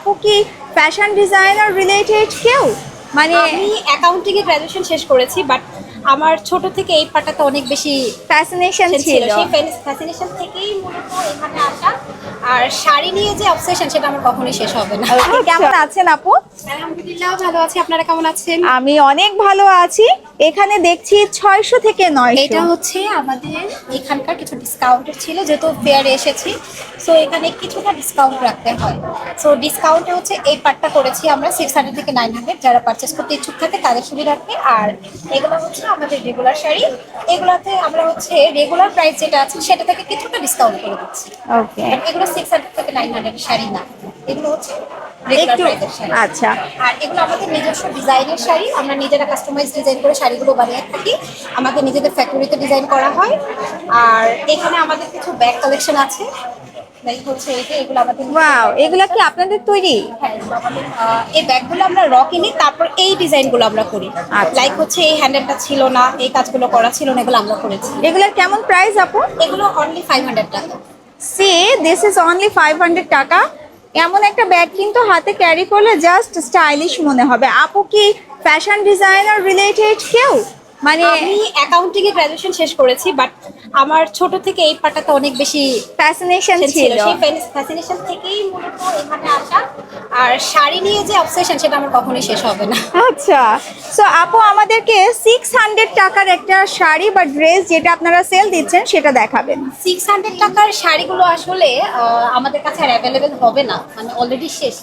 আপু কি fashion designer related কেউ? মানে আমি অ্যাকাউন্টিং এ গ্রাজুয়েশন শেষ করেছি বাট আমার ছোট থেকে এই পাটাতে অনেক বেশি ফ্যাসিনেশন ছিল। ছিল। সেই ফ্যাসিনেশন থেকেই মূলত এখানে আসা। আর শাড়ি নিয়ে যে অবসেশন সেটা আমার কখনোই শেষ হবে না। কেমন আছেন আপু? আলহামদুলিল্লাহ ভালো আছি। আপনারা কেমন আছেন? আমি অনেক ভালো আছি। এখানে দেখছি ছয়শো থেকে নয় এটা হচ্ছে আমাদের এখানকার কিছু ডিসকাউন্টের ছিল যেহেতু ফেয়ারে এসেছি। সো এখানে কিছুটা ডিসকাউন্ট রাখতে হয়। সো ডিসকাউন্টে হচ্ছে এই পার্টটা করেছি আমরা সিক্স হান্ড্রেড থেকে নাইন হান্ড্রেড যারা পারচেস করতে ইচ্ছুক থাকে তাদের সুবিধার্থে। আর এগুলো হচ্ছে আমাদের রেগুলার শাড়ি। এগুলোতে আমরা হচ্ছে রেগুলার প্রাইস যেটা আছে সেটা থেকে কিছুটা ডিসকাউন্ট করে দিচ্ছি। ওকে এগুলো সিক্স হান্ড্রেড থেকে নাইন হান্ড্রেড শাড়ি না। এগুলো হচ্ছে একটু আচ্ছা। আর এগুলো আমাদের নিজস্ব ডিজাইনের শাড়ি। আমরা নিজেরা কাস্টমাইজ ডিজাইন করে শাড়িগুলো বানিয়ে থাকি। আমাদের নিজেদের ফ্যাক্টরিতে ডিজাইন করা হয়। আর এখানে আমাদের কিছু ব্যাগ কালেকশন আছে। লাইক হচ্ছে যে এগুলো আমাদের ওয়াও এগুলা কি আপনাদের তৈরি? হ্যাঁ, এই ব্যাগগুলো আমরা র কিনি তারপর এই ডিজাইনগুলো আমরা করি। আচ্ছা। লাইক হচ্ছে এই হ্যান্ডেলটা ছিল না এই কাজগুলো করা ছিল না এগুলো আমরা করেছি। এগুলার কেমন প্রাইস আপু? এগুলো অনলি ফাইভ হান্ড্রেড টাকা। See this is only five hundred taka. এমন একটা ব্যাগ কিন্তু হাতে ক্যারি করলে জাস্ট স্টাইলিশ মনে হবে। আপু কি ফ্যাশন ডিজাইনার রিলেটেড কেউ? মানে আমি অ্যাকাউন্টিং এ গ্রাজুয়েশন শেষ করেছি বাট আমার ছোট থেকে এই পাটাতে অনেক বেশি ফ্যাসিনেশন ছিল। সেই ফ্যাসিনেশন থেকেই মূলত এখানে আসা। আর শাড়ি নিয়ে যে অবসেশন সেটা আমার কখনোই শেষ হবে না। আচ্ছা। সো আপু আমাদেরকে সিক্স হান্ড্রেড টাকার একটা শাড়ি বা ড্রেস যেটা আপনারা সেল দিচ্ছেন সেটা দেখাবেন। সিক্স হান্ড্রেড টাকার শাড়িগুলো আসলে আমাদের কাছে আর অ্যাভেলেবেল হবে না। মানে অলরেডি শেষ।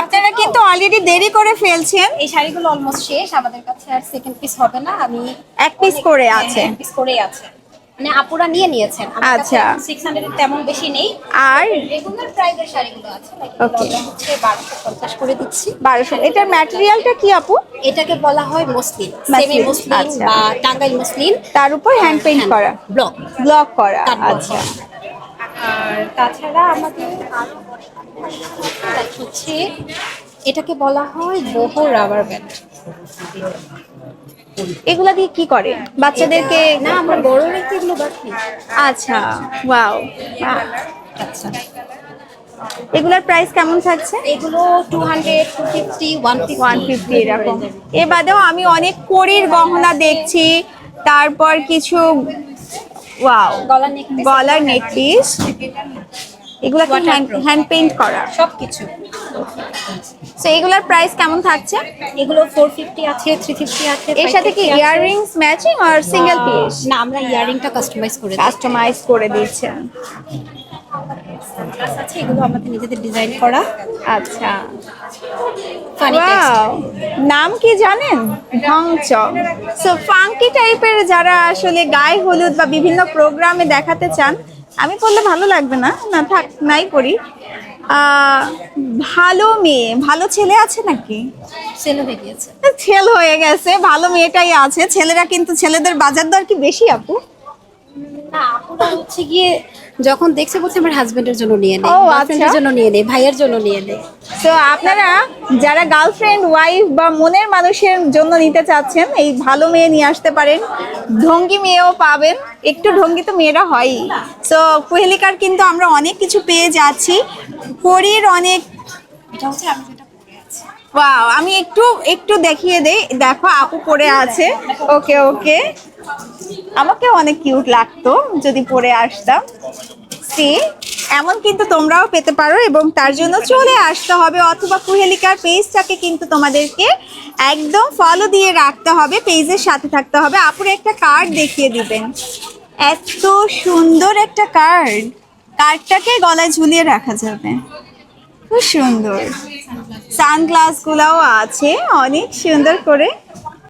আপনারা কিন্তু অলরেডি দেরি করে ফেলছেন। এই শাড়িগুলো অলমোস্ট শেষ। আমাদের কাছে আর সেকেন্ড পিস হবে না। আমি এক পিস করে আছে। এক পিস করেই আছে। মানে আপুরা নিয়ে নিয়েছেন। আচ্ছা। সিক্স হান্ড্রেড তেমন বেশি নেই। আর? রেগুলার প্রাইসের শাড়িগুলো আছে Okay. হচ্ছে বারোশো পঞ্চাশ করে দিচ্ছি। বারোশো। এটার ম্যাটেরিয়ালটা কি আপু? এটাকে বলা হয় মসলিন সেমি মসলিন। বা টাঙ্গাইল মসলিন তার উপর হ্যান্ড পেইন্ট করা। ব্লক ব্লক করা আচ্ছা। আর তাছাড়া আমাদের আরও হচ্ছে এটাকে বলা হয় বহু রাবার ব্যান্ড। এগুলা দিয়ে কি করে? বাচ্চাদেরকে না আমরা বড় রেখে এগুলো বাকি আচ্ছা ওয়াও। আচ্ছা। এগুলার প্রাইস কেমন থাকছে? এগুলো two hundred two fifty one one fifty এরকম। এ বাদেও আমি অনেক কড়ির গহনা দেখছি তারপর কিছু ওয়াও। গলার নেকলেস গলার নেক পিস এগুলা কি হ্যান্ড পেইন্ট করা? সব কিছু তো এগুলার প্রাইস কেমন থাকছে? এগুলো ফোর ফিফটি আছে থ্রি ফিফটি আছে এর সাথে কি 550 ইয়াররিংস ম্যাচিং আর সিঙ্গেল পিস না আমরা ইয়ারিংটা কাস্টমাইজ করে কাস্টমাইজ করে আছে এগুলো আমাদের নিজেদের ডিজাইন করা। আচ্ছা। নাম কি জানেন? ঢংচ সো ফাঙ্কি টাইপের যারা আসলে গায়ে হলুদ বা বিভিন্ন প্রোগ্রামে দেখাতে চান আমি পড়লে ভালো লাগবে না না থাক নাই পড়ি। ভালো মেয়ে ভালো ছেলে আছে নাকি? ছেলে হয়ে ছেল হয়ে গেছে ভালো মেয়েটাই আছে। ছেলেরা কিন্তু ছেলেদের বাজার দর কি বেশি আপু? না আপুরা হচ্ছে গিয়ে যখন দেখছে বলছে আমার হাজবেন্ডের জন্য নিয়ে নেই গার্লফ্রেন্ডের আচ্ছা। জন্য নিয়ে নেই ভাইয়ের জন্য নিয়ে নেই তো আপনারা যারা গার্লফ্রেন্ড ওয়াইফ বা মনের মানুষের জন্য নিতে চাচ্ছেন এই ভালো মেয়ে নিয়ে আসতে পারেন। ঢঙ্গি মেয়েও পাবেন। একটু ঢঙ্গি তো মেয়েরা হয়ই তো কুহেলিকার কিন্তু আমরা অনেক কিছু পেয়ে যাচ্ছি। পরীর অনেক এটা হচ্ছে ওয়াও আমি একটু একটু দেখিয়ে দেই। দেখো, আপু পরে আছে। ওকে ওকে। আমাকে অনেক কিউট লাগতো যদি পরে আসতাম। সি এমন কিন্তু তোমরাও পেতে পারো এবং তার জন্য চলে আসতে হবে অথবা কুহেলিকার পেজটাকে কিন্তু তোমাদেরকে একদম ফলো দিয়ে রাখতে হবে পেজের সাথে থাকতে হবে। আপুর একটা কার্ড দেখিয়ে দিবেন। এত সুন্দর একটা কার্ড কার্ডটাকে গলায় ঝুলিয়ে রাখা যাবে। খুব সুন্দর। সানগ্লাস গুলাও আছে অনেক সুন্দর করে।